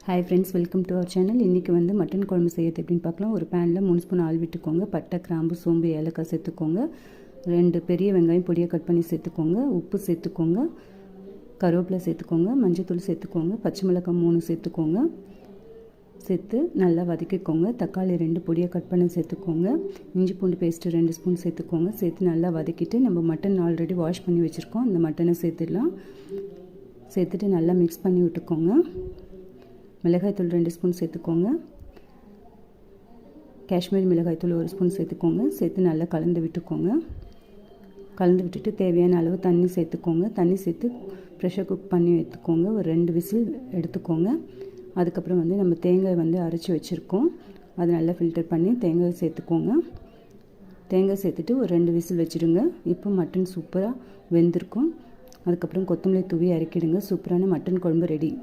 Hi friends welcome to our channel இன்றைக்கி வந்து mutton குழம்பு செய்யறது எப்படின்னு பார்க்கலாம். ஒரு பேனில் மூணு ஸ்பூன் ஆள் விட்டுக்கோங்க. பட்டை கிராம்பு சோம்பு ஏலக்காய் சேர்த்துக்கோங்க. ரெண்டு பெரிய வெங்காயம் பொடியை கட் பண்ணி சேர்த்துக்கோங்க. உப்பு சேர்த்துக்கோங்க. கருவேப்பிலை சேர்த்துக்கோங்க. மஞ்சத்தூள் சேர்த்துக்கோங்க. பச்சை மிளகாய் மூணு சேர்த்துக்கோங்க. சேர்த்து நல்லா வதக்கிக்கோங்க. தக்காளி ரெண்டு பொடியை கட் பண்ணி சேர்த்துக்கோங்க. இஞ்சி பூண்டு பேஸ்ட்டு ரெண்டு ஸ்பூன் சேர்த்துக்கோங்க. சேர்த்து நல்லா வதக்கிட்டு நம்ம மட்டன் ஆல்ரெடி வாஷ் பண்ணி வச்சுருக்கோம். அந்த மட்டனை சேர்த்துடலாம். சேர்த்துட்டு நல்லா மிக்ஸ் பண்ணி விட்டுக்கோங்க. மிளகாய்த்தூள் ரெண்டு ஸ்பூன் சேர்த்துக்கோங்க. காஷ்மீர் மிளகாய்த்தூள் ஒரு ஸ்பூன் சேர்த்துக்கோங்க. சேர்த்து நல்லா கலந்து விட்டுக்கோங்க. கலந்து விட்டுட்டு தேவையான அளவு தண்ணி சேர்த்துக்கோங்க. தண்ணி சேர்த்து ப்ரெஷர் குக் பண்ணி எடுத்துக்கோங்க. ஒரு ரெண்டு விசில் எடுத்துக்கோங்க. அதுக்கப்புறம் வந்து நம்ம தேங்காய் வந்து அரைச்சி வச்சுருக்கோம். அதை நல்லா ஃபில்டர் பண்ணி தேங்காய் சேர்த்துக்கோங்க. தேங்காய் சேர்த்துட்டு ஒரு ரெண்டு விசில் வச்சுடுங்க. இப்போ மட்டன் சூப்பராக வெந்திருக்கும். அதுக்கப்புறம் கொத்தமல்லி தூவி இறக்கிடுங்க சூப்பரான மட்டன் குழம்பு ரெடி